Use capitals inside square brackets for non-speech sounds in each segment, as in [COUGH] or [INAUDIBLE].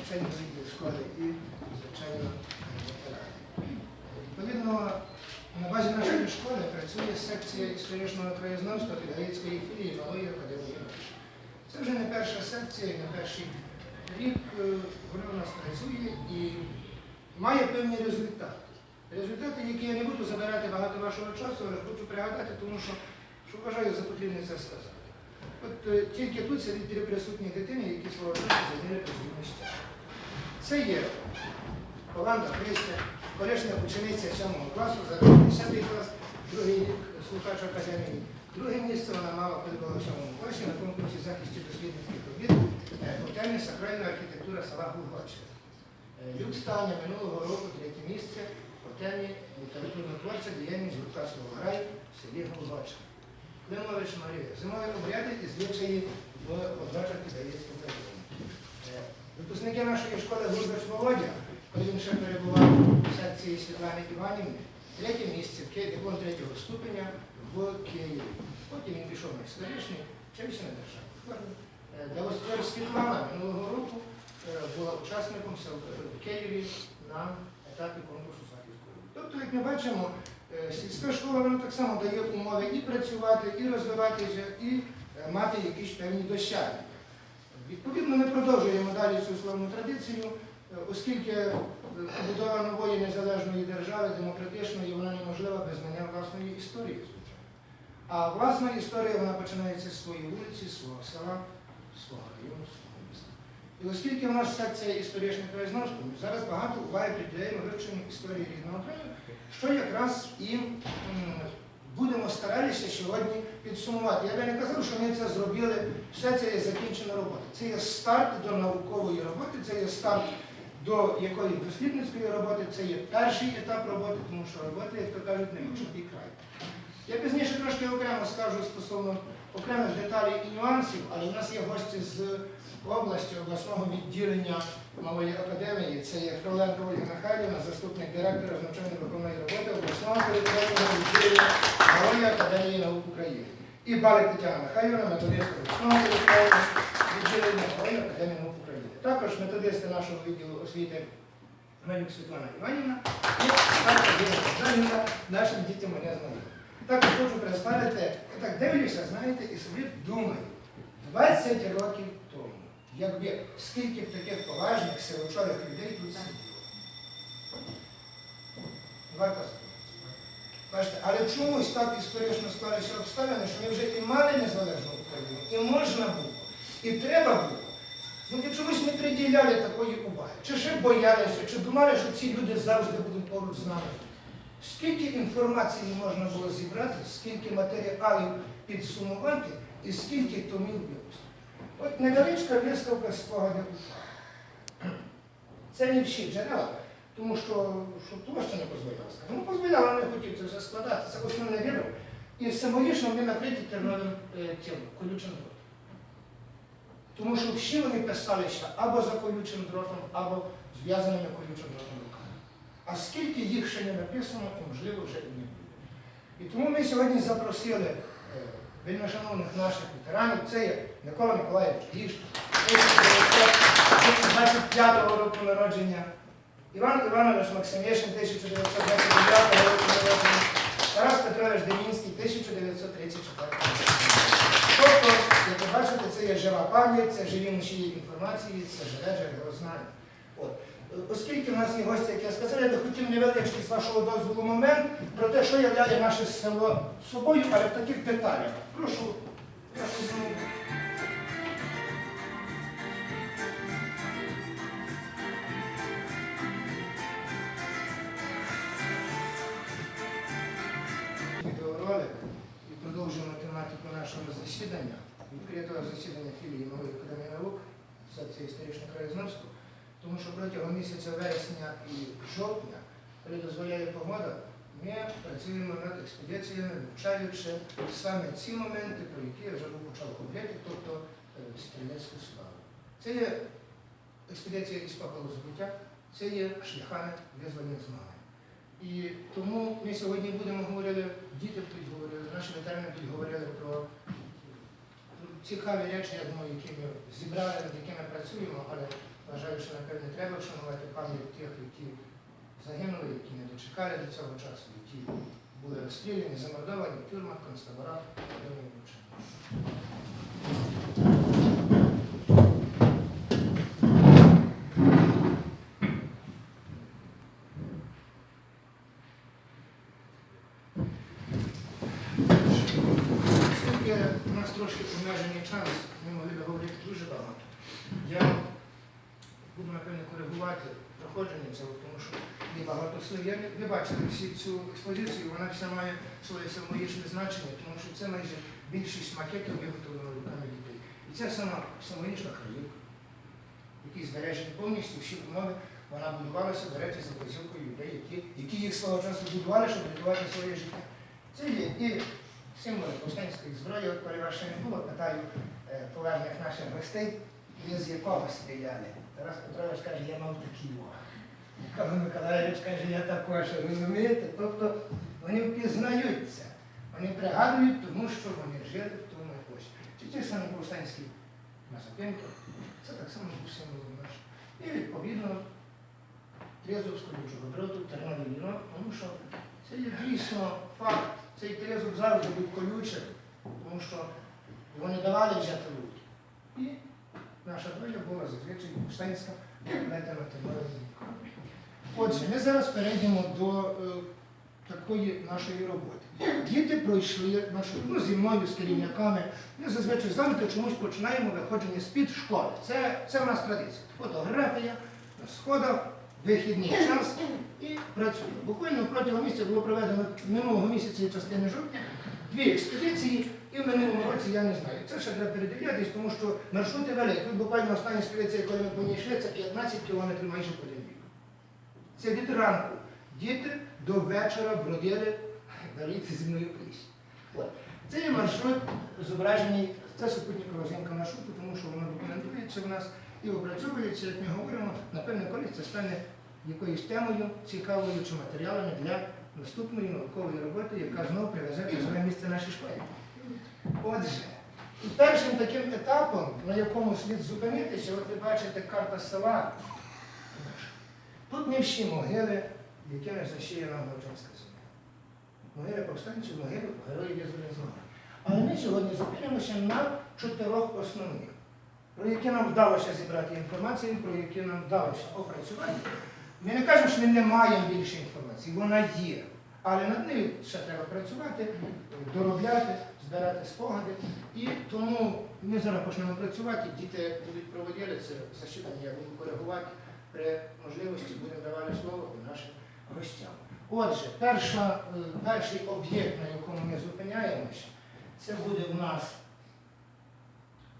звичайно відділ школи і, звичайно. Відповідно, на базі нашої школи працює секція історичного краєзнавства Підгаїцької філії Малої академії. Це вже не перша секція, не перший рік е, вона у нас працює і має певні результати. Результати, які я не буду забирати багато вашого часу, але хочу пригадати, тому що, що вважаю за потрібне це сказати. От е, тільки тут сидять дві присутні дитини, які свого часу зайняли подібне місця. Це є Оланда Христя, колишня учениця 7 класу, зараз 10 клас, другий слухач академії. Друге місце вона мала, коли в 7 класі на конкурсі захисті дослідницьких робіт е, по темі сакральна архітектура села Гулгоче. Люк Станя минулого року третє місце по темі літературно-творча діяльність гурта Словограй в селі Гулгоче. Климович Марія. Зимові обряди і звичаї в Підаїцькому районі. Е, Випускники нашої школи Гурбач Володя, коли він ще перебував у секції Світлани Іванівни, третє місце, Ки- диплом третього ступеня в Києві. Потім він пішов на історичний, вчився на державу. Далоствер Світлана минулого року е, була учасником в Києві на етапі конкурсу захисту. Тобто, як ми бачимо, е, сільська школа вона так само дає умови і працювати, і розвиватися, і е, мати якісь певні досягнення. Відповідно, ми продовжуємо далі цю славну традицію, е, оскільки е, побудова нової незалежної держави, демократичної, вона неможлива без знання власної історії. А власна історія вона починається з своєї вулиці, з свого села, свого району, свого міста. І оскільки в нас секція історичне краєзнавство, зараз багато уваги приділяємо вивченню історії рідного краю, що якраз і будемо старатися сьогодні підсумувати. Я би не казав, що ми це зробили, все це є закінчена робота. Це є старт до наукової роботи, це є старт до якоїсь дослідницької роботи, це є перший етап роботи, тому що робота, як то кажуть, не може бути край. Я пізніше трошки окремо скажу стосовно окремих деталей і нюансів, але в нас є гості з області, обласного відділення Малої академії. Це є Фроленко Ольга Михайлівна, заступник директора з навчально-виховної роботи обласного територіального відділення Малої академії наук України. І Балик Тетяна Михайлівна, методистка обласного територіального відділення Малої академії наук України. Також методисти нашого відділу освіти Мельник Світлана Іванівна і Жанівна, нашим дітям мене знайомі. Також хочу представити, я так дивлюся, знаєте, і собі думаю, 20 років якби скільки б таких поважних силочових людей тут сиділо. Варто. Бачите, але чомусь так історично склалися обставини, що ми вже і мали незалежну Україну, і можна було, і треба було. Ну і чомусь не приділяли такої уваги. Чи ще боялися, чи думали, що ці люди завжди будуть поруч з нами. Скільки інформації можна було зібрати, скільки матеріалів підсумувати і скільки томів випустити. От невеличка виставка спогадів. Це не всі джерела, тому що, ще не дозволяла. Ну, дозволяла, не хотів це все складати, це основне відео. І символічно вони накриті терновим е, цим колючим дротом. Тому що всі вони писалися або за колючим дротом, або зв'язаними колючим дротом руками. А скільки їх ще не написано, то можливо вже і не буде. І тому ми сьогодні запросили е, вельмишановних наших ветеранів. Це є Микола Миколаївич Гіш, 1925 року народження, Іван Іванович Максимєшин, 1929 року народження, Тарас Петрович Демінський, 1934 року. Тобто, як ви бачите, це є жива пам'ять, це живі носії інформації, це живе джерело знань. От. Оскільки в нас є гості, як я сказав, я би хотів невеличкий з вашого дозволу момент про те, що являє наше село собою, але в таких деталях. Прошу. прошу засідання філії Нової академії наук, секції історичного краєзнавства. Тому що протягом місяця вересня і жовтня, коли дозволяє погода, ми працюємо над експедиціями, вивчаючи саме ці моменти, про які я вже був почав говорити, тобто е, стрілецьку славу. Це є експедиція із попелу збуття, це є шляхами визвольних змагань. І тому ми сьогодні будемо говорити, діти тут говорили, наші ветерани тут говорили про цікаві речі, я думаю, які ми зібрали, над якими працюємо, але вважаю, що напевне треба вшанувати пам'ять тих, які загинули, які не дочекали до цього часу, які були розстріляні, замордовані в тюрмах, концтаборах, і мучені. Оскільки у нас трошки обмежений час, ми могли би говорити дуже багато. Я буду, напевне, коригувати проходження цього, тому що є багато слів. Я не- всі цю експозицію, вона вся має своє символічне значення, тому що це майже більшість макетів виготовлено руками дітей. І це сама символічна краївка, які збережені повністю всі умови. Вона будувалася, до речі, за вказівкою людей, які, які їх свого часу будували, щоб рятувати своє життя. Це є і символи повстанської зброї, от не було, питаю е, поважних наших гостей, ви з якого стріляли. Тарас Петрович каже, я мав такі. Микола Миколаївич каже, я також, розумієте? Тобто вони впізнаються, вони пригадують, тому що вони жили в тому епосі. Чи ті самі повстанські Мазепинки, це так само був символом наш. І відповідно Трезовського дроту, терновий віно, тому що це є дійсно факт. Цей трезуб завжди був колючим, тому що вони давали взяти лут. Наша доля була зазвичай повстанська плетена терновим Отже, ми зараз перейдемо до е, такої нашої роботи. Діти пройшли нашу ну, зі мною, з керівниками. Ми зазвичай завжди чомусь починаємо виходження з-під школи. Це, це в нас традиція. Фотографія сходах, вихідний час і працюємо. Буквально протягом місяця було проведено минулого місяця частини жовтня дві експедиції, і в минулому році я не знаю. Це ще треба передивлятись, тому що маршрути великі. Тут буквально остання експедиція, коли ми по ній йшли, це 15 кілометрів майже по день. Це від ранку. Діти до вечора бродили [LAUGHS] даруйте зі мною. От. Це є маршрут зображений, це супутникова зйомка маршруту, тому що воно документується в нас і опрацьовується, як ми говоримо, напевне, колись це стане якоюсь темою, цікавою чи матеріалами для наступної наукової роботи, яка знову привезе до місце нашій школі. Отже, і першим таким етапом, на якому слід зупинитися, от ви бачите карта села. Тут не всі могили, якими засіяна Голчанська земля. Могили повстанців, могили героїв Єзелезного. Але ми сьогодні зупинимося на чотирьох основних, про які нам вдалося зібрати інформацію, про які нам вдалося опрацювати. Ми не кажемо, що ми не маємо більше інформації, вона є. Але над нею ще треба працювати, доробляти, збирати спогади. І тому ми зараз почнемо працювати, діти будуть проводити це засідання, я буду коригувати. При можливості будемо давати слово нашим гостям. Отже, перша, е, перший об'єкт, на якому ми зупиняємося, це буде у нас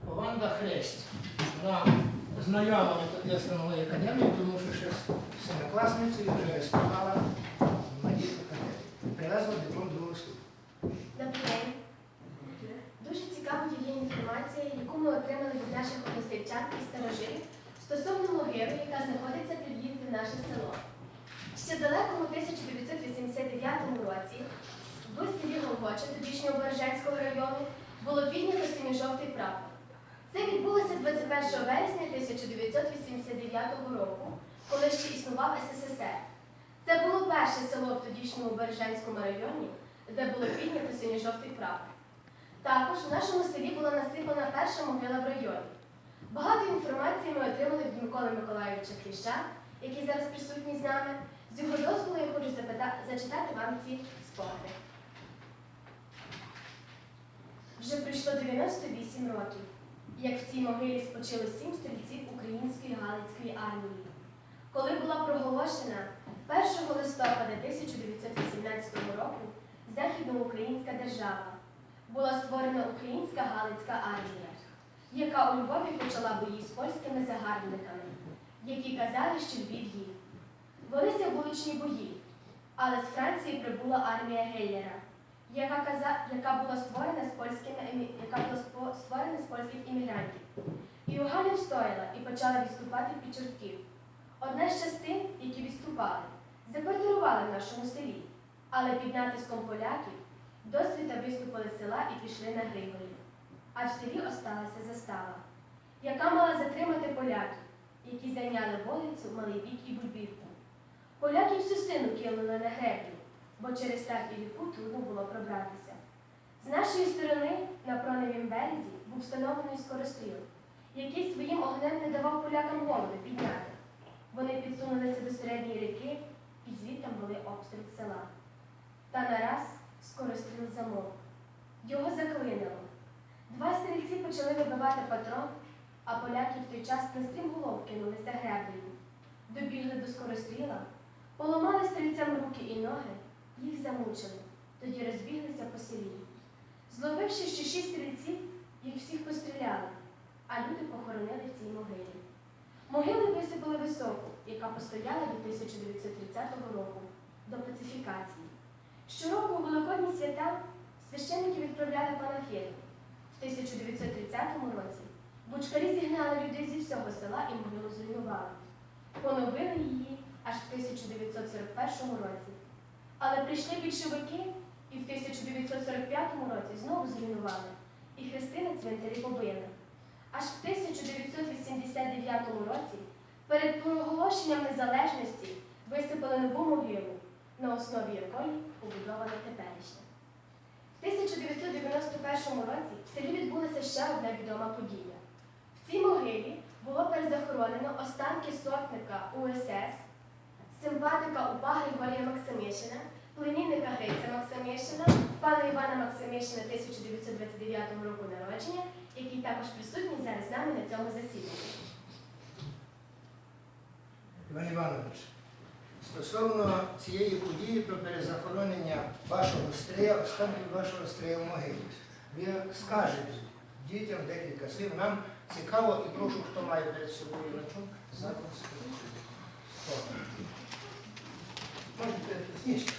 Ванда Хресть. Вона знайома методистом моєї академії, тому що ще з семикласницею вже моїй Привезла диплом другого ступеня. Добрий день. Дуже цікавою є інформація, яку ми отримали від наших односельчан і старожилів стосовно могили, яка знаходиться при в'їзді в наше село. Ще далекому 1989 році в селі Голгоча, тодішнього Бережанського району, було піднято синьо-жовтий прапор. Це відбулося 21 вересня 1989 року, коли ще існував СССР. Це було перше село в тодішньому Бережанському районі, де було піднято синьо-жовтий прапор. Також в нашому селі була насипана перша могила в районі. Багато інформації ми отримали від Миколи Миколайовича Кліща, який зараз присутній з нами. З його дозволу я хочу зачитати вам ці спогади. Вже пройшло 98 років, як в цій могилі спочили сім стрільців Української Галицької армії. Коли була проголошена 1 листопада 1918 року Західноукраїнська держава, була створена Українська Галицька армія, яка у Львові почала бої з польськими загарбниками, які казали, що Львів їх. Велися вуличні бої, але з Франції прибула армія Геллера, яка, каза, яка була створена з польськими яка була створена з польських іммігрантів. І Галя встояла і почала відступати під Чортків. Одна з частин, які відступали, заквартирували в нашому селі, але під натиском поляків досвіта виступили з села і пішли на Григорів. а в селі осталася застава, яка мала затримати поляків, які зайняли Волицю, Малий Вік і Бульбівку. Поляки всю сину кинули на греблю, бо через так і ріку трудно було пробратися. З нашої сторони на проневім березі був встановлений скоростріл, який своїм огнем не давав полякам голови підняти. Вони підсунулися до середньої ріки і звідтам були обстріл села. Та нараз скоростріл замовк. Його заклинило. Два стрільці почали вибивати патрон, а поляки в той час на стрімголов кинулися греблею. Добігли до скоростріла, поламали стрільцям руки і ноги, їх замучили, тоді розбіглися по селі. Зловивши ще шість стрільців, їх всіх постріляли, а люди похоронили в цій могилі. Могили висипали високу, яка постояла до 1930 року, до пацифікації. Щороку у Великодні свята священники відправляли панафіду. В 1930 році бучкарі зігнали людей зі всього села і могилу зруйнували. Поновили її аж в 1941 році. Але прийшли більшовики і в 1945 році знову зруйнували, і хрести на цвинтарі побили. Аж в 1989 році перед проголошенням незалежності висипали нову могилу, на основі якої побудована теперішня. В 1991 році в селі відбулася ще одна відома подія. В цій могилі було перезахоронено останки сотника УСС, симпатика УПА Григорія Максимишина, племінника Гриця Максимишина, пана Івана Максимишина 1929 року народження, який також присутній зараз з нами на цьому засіданні. Іван Іванович, стосовно цієї події про перезахоронення вашого стрія, останків вашого стрія в могилі, ви скажете дітям декілька слів. Нам цікаво і прошу, хто має перед собою лачок, запис. О. Можете пізніше.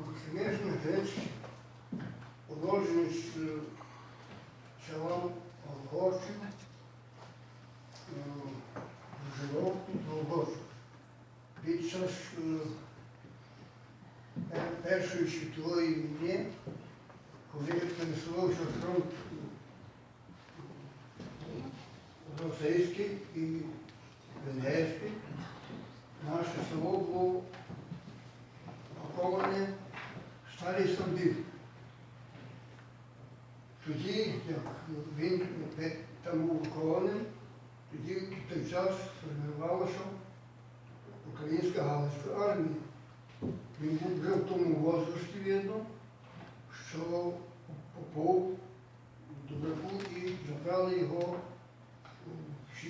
Максимішин Грець, уродженець е, села Волгорчин, живав тут Волгорчин. Під час е, пер- Першої світової війни, коли пересувався фронт російський і венгерський, наше село було поховані старий Самбір. Тоді, як він там був похований, тоді в той час сформувалася українська галицька армія. Він був вже в тому возрасті видно, що попов до браку і забрали його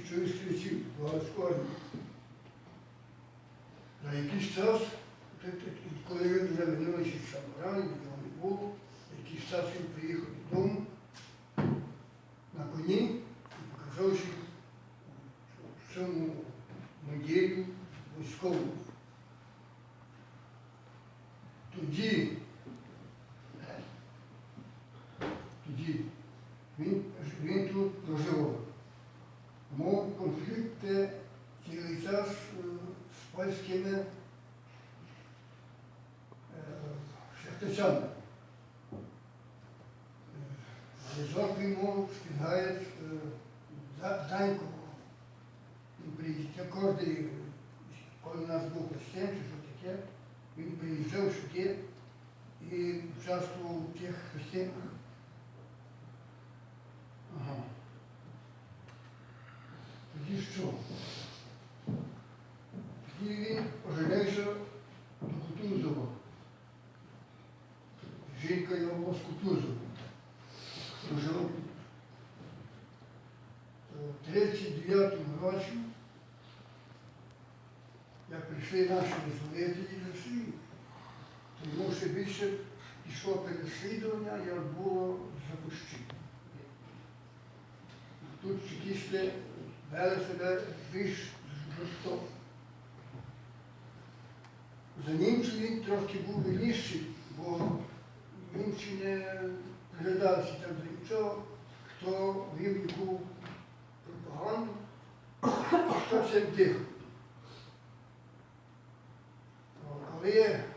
в січові стрільців, армію. На якийсь час Коли він вже вернувся з Самарани, його не було, якийсь час він приїхав додому на коні і показався в цьому неділю військовому. Тоді, тоді він, він тут проживав. Мов конфлікти цілий час е, з польськими е, шляхтичами. Зв'язок він мов спігають Данько. Він приїздив кожен, коли у нас був хрестин, чи що таке, він приїжджав сюди і участвував у тих хрестинах. Ага. Тоді що? Тоді він оженився до Кутузова. Жінка тут. У 39-му році, як прийшли наші визволителі з Росії, то йому ще більше пішло переслідування, як було запущено. Тут чекісти вели себе більш жорстоко. За німців він трошки був вільніший, бо німці не stala się tam liczą, kto w wyniku on kto się wdychł. No, ale je.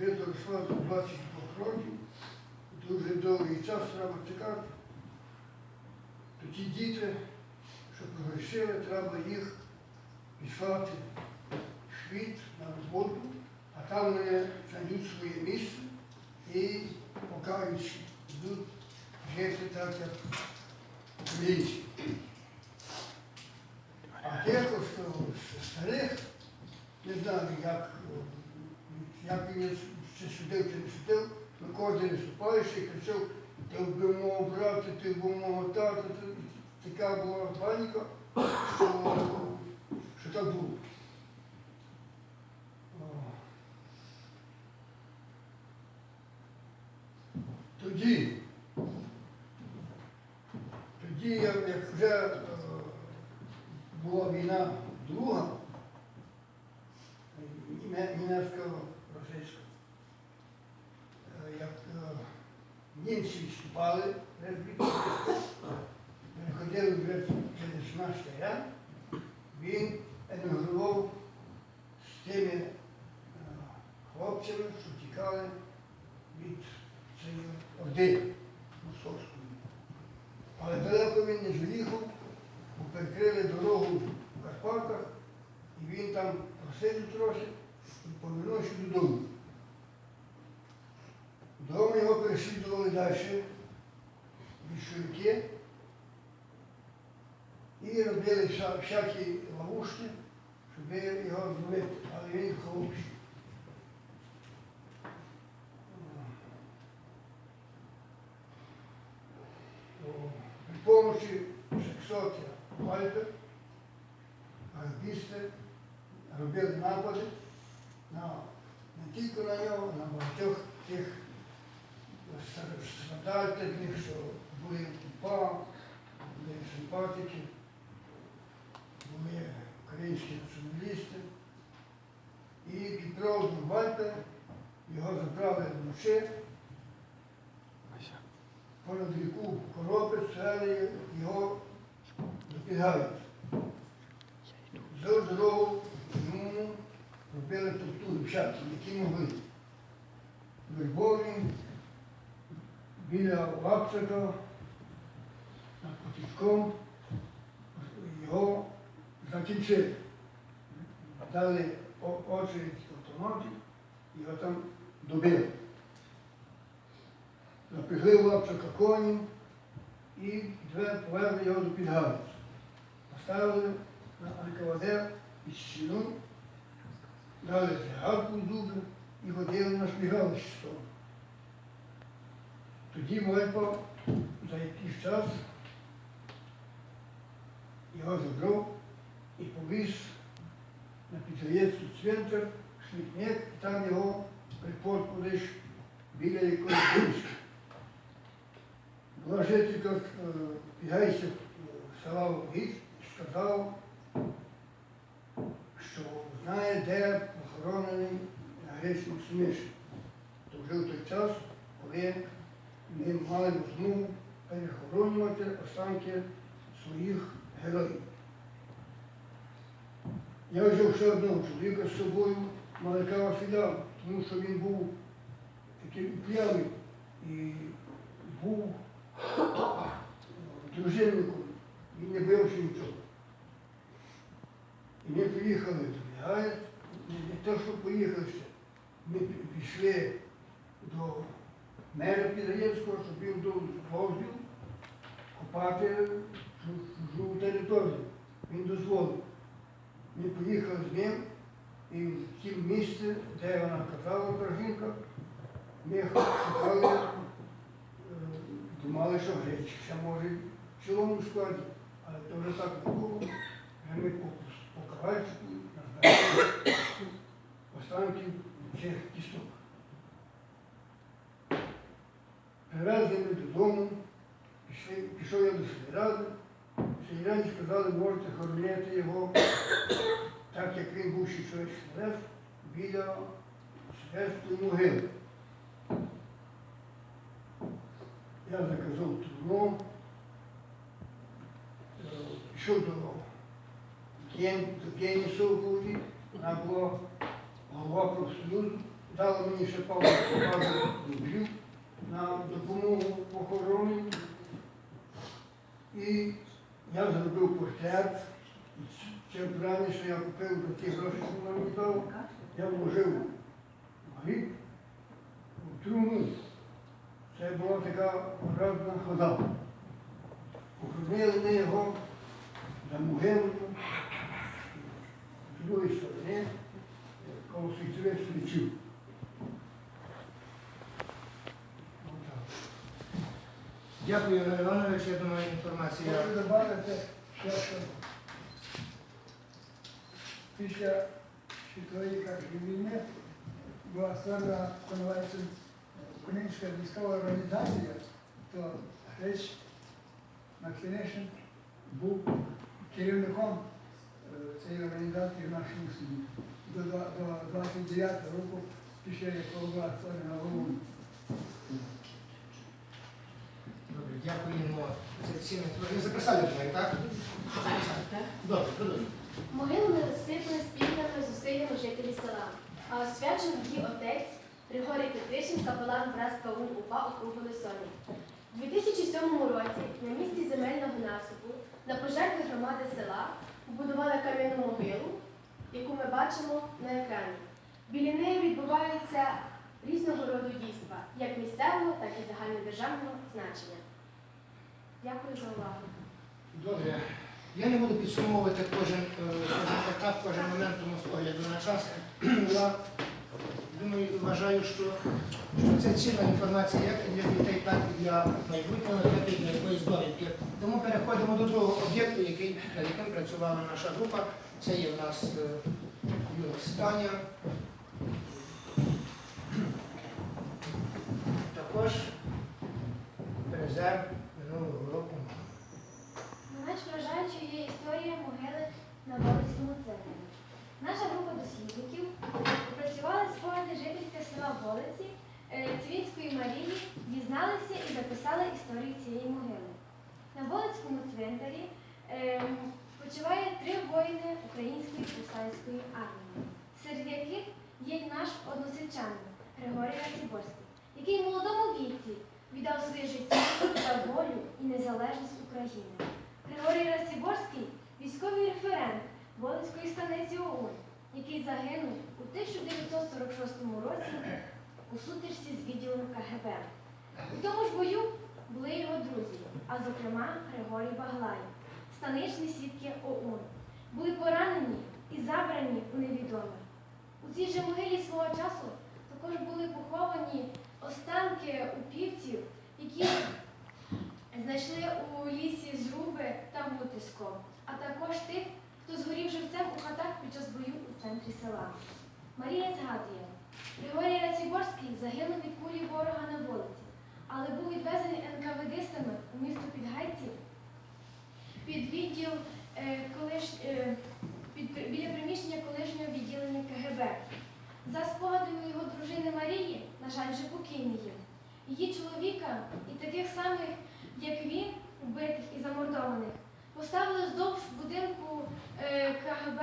Я доросла до 22 років, дуже довгий час треба чекати. То ті діти, що прогрішили, треба їх післати в світ на роботу, а там вони знайдуть своє місце і покаються, будуть жити так, як українці. А тих, що старих, не знаю, як, як він чи судив, чи не судив, на кожен виступаєш і кричав, ти вбив мого брата, ти вбив мого тата. Така була паніка, що, що так було. Тоді, тоді, як, вже е, була війна друга, німе- німецько-російська, е, як е, німці відступали, переходили вже через наш терен, він емігрував з тими е, хлопцями, що тікали від цієї орди московської. Але далеко він не з'їхав, бо перекрили дорогу в Карпатах, і він там просидів трохи і повернувся додому. Вдома його переслідували далі більшовики і робили всякі ловушки, щоб його зловити, але він. О, При помощі сексотія Вальтер, арбісти робили напади на, не тільки на нього, на багатьох тих страдальних, що були УПА, були симпатики, були українські націоналісти. І проводом Вальтера його забрали вночі, понад ріку Коропець, взяли його Підгайця. За дорогу йому робили тортури всякі, які могли. Вербові, біля Лапчика, потічком, його закінчили. Дали очередь автоматів, його там добили. Напрягли в Лапчика коні і две повезли його до Підгалицю. Поставили на анкавадер із стіну, дали цигарку в зуби і водили на того. Тоді Мойко за якийсь час його забрав і повіз на Петроєцький цвинтар, смітник, і там його припорку лиш біля якоїсь вулиці. Була жителька Пігайся села Гіч і сказала, що знає, де похоронений гречник Смиш. То вже в той час, коли ми мали змогу перехоронювати останки своїх героїв. Я взяв ще одного чоловіка з собою, Малика Василя, тому що він був такий п'яний і був дружинником, він не бився нічого. І ми поїхали до Гаєць, не те, що поїхали ще, ми пішли до мера Підгаєцького, щоб він копати чу- чужу територію. Він дозволив. Ми поїхали з ним і в тім місці, де вона казала та жінка, ми шукали е, думали, що гречка ще може в цілому складі, але то вже так не було. Ми по, назбирали останків цих кісток. Привезли ми додому, пішов я до сільради. Сільраді сказали, можете хоронити його, так як він був ще чоловік Сильвестр, біля Сильвестрської могили. Я заказав трубу, е, пішов до Кен- до Кені Совкові, вона була голова профсоюзу, дала мені ще пару рублів на допомогу похороні. І я зробив портрет. Це правильно, що я купив за ті гроші, що вона мені дала. Я вложив в гріб, в труну. Це була така радна хода. Похоронили ми його за могилою, з другої Дякую, Ігор Іванович. Я думаю, інформація. Хочу додати що після світової війни була створена конвенція Українська військова організація, то Грець Максимишин був керівником е, цієї організації в нашому два- до 29 року, після якого була створена ООН. Дякуємо за ці інформації. Ви записали мене, так? Добре, продовжуй. Могилу не розсипали спільними зусиллями жителів села, а освячив її отець Григорій Петришин, капелан братства УН УПА округу Лисоні. У 2007 році на місці земельного насипу на пожертви громади села побудували кам'яну могилу, яку ми бачимо на екрані. Біля неї відбуваються різного роду дійства, як місцевого, так і загальнодержавного значення. Дякую за увагу. Добре. Я не буду підсумовувати кожен, е, етап, кожен момент, тому з огляду на час. Я думаю, вважаю, що, що це цінна інформація як для дітей, так і для майбутнього, так і для якоїсь довідки. Тому переходимо до другого об'єкту, над яким працювала наша група. Це є в нас е, Юра Станя. Також резерв минулого року. Не менш вражаючою є історія могили на Волицькому центрі. Наша група дослідників опрацювала спогади жительки села Волиці е, Цвітської Марії, дізналися і записали історію цієї могили. На Волицькому цвинтарі е, спочиває три воїни Української повстанської армії, серед яких є й наш односельчанин Григорій Раціборський, який в молодому віці віддав своє життя за волю і незалежність України. Григорій Раціборський військовий референт Волинської станиці ОУН, який загинув у 1946 році у сутичці з відділом КГБ. У тому ж бою були його друзі, а зокрема Григорій Баглай, станичні свідки ОУН. Були поранені і забрані у невідоме. У цій же могилі свого часу також були поховані останки упівців, які знайшли у лісі зруби та гутисько, а також тих, хто згорів живцем у хатах під час бою у центрі села. Марія згадує, Григорій Раціборський загинув від кулі ворога на вулиці, але був відвезений НКВДистами у місто Підгайці під відділ е, колиш, е, під, біля приміщення колишнього відділення КГБ. За спогадами його дружини Марії, на жаль, вже покійної, її чоловіка і таких самих, як він, убитих і замордованих, поставили вздовж будинку е, КГБ,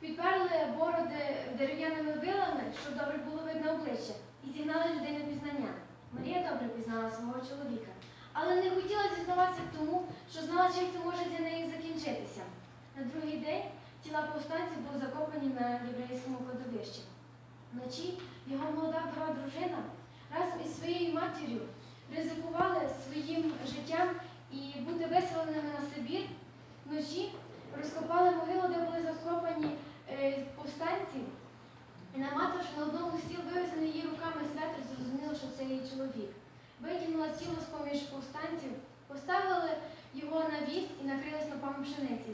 підперли бороди дерев'яними вилами, щоб добре було видно обличчя, і зігнали людей на пізнання. Марія добре пізнала свого чоловіка, але не хотіла зізнаватися тому, що знала, чим це може для неї закінчитися. На другий день тіла повстанців були закопані на єврейському кладовищі. Вночі його молода вдова дружина разом із своєю матір'ю ризикували своїм життям і бути виселеними на Сибір. Вночі розкопали могилу, де були закопані е, повстанці. І намацавши на одному стіл, вивезений її руками светр, зрозуміло, що це її чоловік. Витягнула тіло з поміж повстанців, поставили його на віз і накрили снопами пшениці.